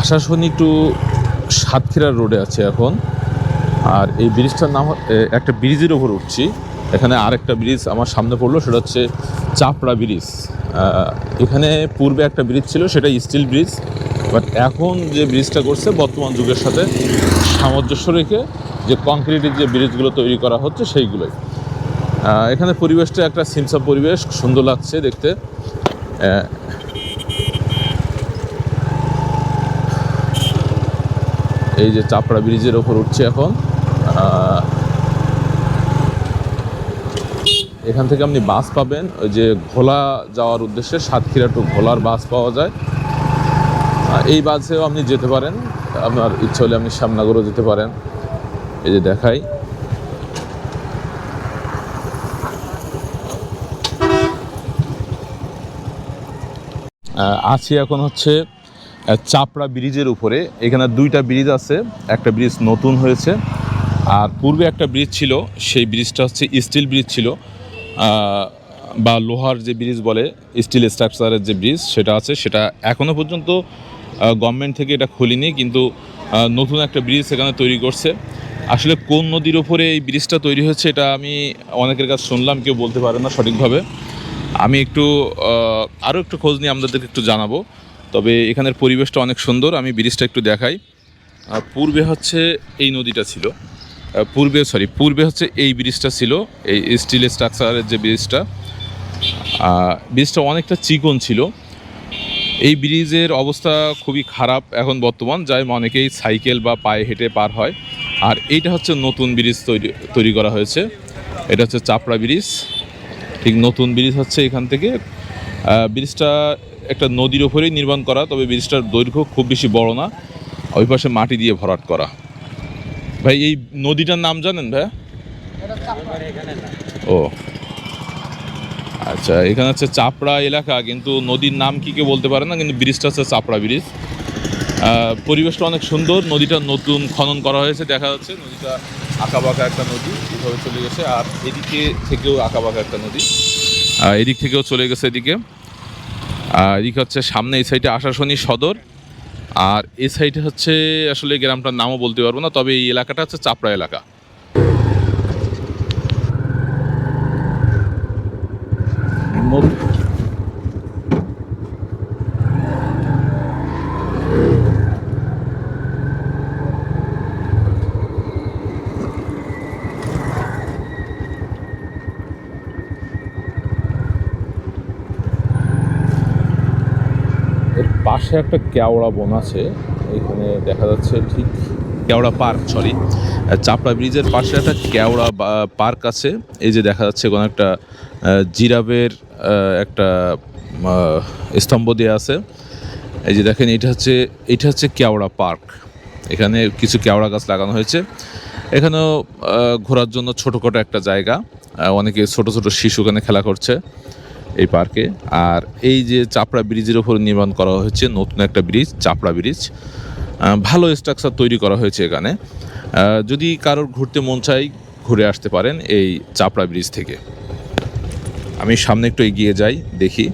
আশাশনি two Satkhira রোডে আছে এখন। আর এই ব্রিজটার নাম একটা ব্রিজের ওপর উঠছি। এখানে আরেকটা ব্রিজ আমার সামনে পড়ল, সেটা হচ্ছে চাপড়া ব্রিজ। এখানে পূর্বে একটা ব্রিজ ছিল, সেটা স্টিল ব্রিজ বাট এখন যে ব্রিজটা করছে, বর্তমান যুগের সাথে সামঞ্জস্য রেখে যে কংক্রিটের যে ব্রিজগুলো তৈরি করা হচ্ছে, সেইগুলোই। এখানে পরিবেশটা একটা সিমসা পরিবেশ, সুন্দর লাগছে দেখতে। এই যে চাপড়া ব্রিজের ওপর উঠছে এখন এখান থেকে আপনি বাস পাবেন, ওই যে ঘোলা যাওয়ার উদ্দেশ্যে সাতক্ষীরা টু ঘোলার বাস পাওয়া যায়। এই বাসেও আপনি যেতে পারেন, আপনার ইচ্ছা হলে আপনি শ্যামনগরও যেতে পারেন। এই যে দেখাই। আছি এখন হচ্ছে চাপড়া ব্রিজের উপরে। এখানে দুইটা ব্রিজ আছে, একটা ব্রিজ নতুন হয়েছে, আর পূর্বে একটা ব্রিজ ছিল, সেই ব্রিজটা হচ্ছে স্টিল ব্রিজ ছিল বা লোহার যে ব্রিজ বলে, স্টিল স্ট্রাকচারের যে ব্রিজ সেটা আছে, সেটা এখনও পর্যন্ত গভর্নমেন্ট থেকে এটা খুলিনি, কিন্তু নতুন একটা ব্রিজ সেখানে তৈরি করছে। আসলে কোন নদীর ওপরে এই ব্রিজটা তৈরি হচ্ছে এটা আমি অনেকের কাছে শুনলাম, কেউ বলতে পারে না সঠিকভাবে। আমি একটু আরও একটু খোঁজ নিয়ে আপনাদেরকে একটু জানাব। তবে এখানের পরিবেশটা অনেক সুন্দর, আমি ব্রিজটা একটু দেখাই। পূর্বে হচ্ছে এই নদীটা ছিল। পূর্বে সরি পূর্বে হচ্ছে এই ব্রিজটা ছিল, এই স্টিল স্ট্রাকচারের যে ব্রিজটা। ব্রিজটা অনেকটা চিকন ছিল। এই ব্রিজের অবস্থা খুবই খারাপ এখন বর্তমান যাই অনেকেই সাইকেল বা পায়ে হেঁটে পার হয়। আর এইটা হচ্ছে নতুন ব্রিজ তৈরি তৈরি করা হয়েছে। এটা হচ্ছে চাপড়া ব্রিজ। ঠিক নতুন ব্রিজ হচ্ছে এখান থেকে। ব্রিজটা একটা নদীর ওপরেই নির্মাণ করা, তবে ব্রিজটার দৈর্ঘ্য খুব বেশি বড় না। ওই পাশে মাটি দিয়ে ভরাট করা। ভাই, এই নদীটার নাম জানেন ভাই ও। আচ্ছা এখানে হচ্ছে চাপড়া এলাকা, কিন্তু নদীর নাম কি কেউ বলতে পারে না, কিন্তু ব্রিজটা হচ্ছে চাপড়া ব্রিজ। পরিবেশটা অনেক সুন্দর, নদীটা নতুন খনন করা হয়েছে, দেখা যাচ্ছে। নদীটা আঁকাবাঁকা একটা নদী এভাবে চলে গেছে। আর এদিকে থেকেও আঁকাবাঁকা একটা নদী। এদিক থেকেও চলে গেছে এদিকে। আর এদিকে হচ্ছে সামনে এই সাইডে আশাশনি সদর। আর এই সাইডে হচ্ছে আসলে গ্রামটার নামও বলতে পারব না, তবে এই এলাকাটা হচ্ছে চাপড়া এলাকা। পাশে একটা কেওড়া বন আছে এখানে দেখা যাচ্ছে ঠিক কেওড়া পার্ক সরি চাপড়া ব্রিজের পাশে একটা কেওড়া পার্ক আছে এই যে দেখা যাচ্ছে কোনো একটা আহ, জিরাফের একটা স্তম্ভ দেওয়া আছে এই যে দেখেন এটা হচ্ছে এটা হচ্ছে কেওড়া পার্ক এখানে কিছু কেওড়া গাছ লাগানো হয়েছে এখানেও ঘোরার জন্য ছোটোখাটো একটা জায়গা অনেকে ছোট ছোট শিশু এখানে খেলা করছে এই পার্কে। আর এই যে চাপড়া ব্রিজের ওপর নির্মাণ করা হয়েছে, নতুন একটা ব্রিজ, চাপড়া ব্রিজ। ভালো স্ট্রাকচার তৈরি করা হয়েছে এখানে। যদি কারোর ঘুরতে মন চাই, ঘুরে আসতে পারেন এই চাপড়া ব্রিজ থেকে। আমি সামনে একটু এগিয়ে যাই, দেখি।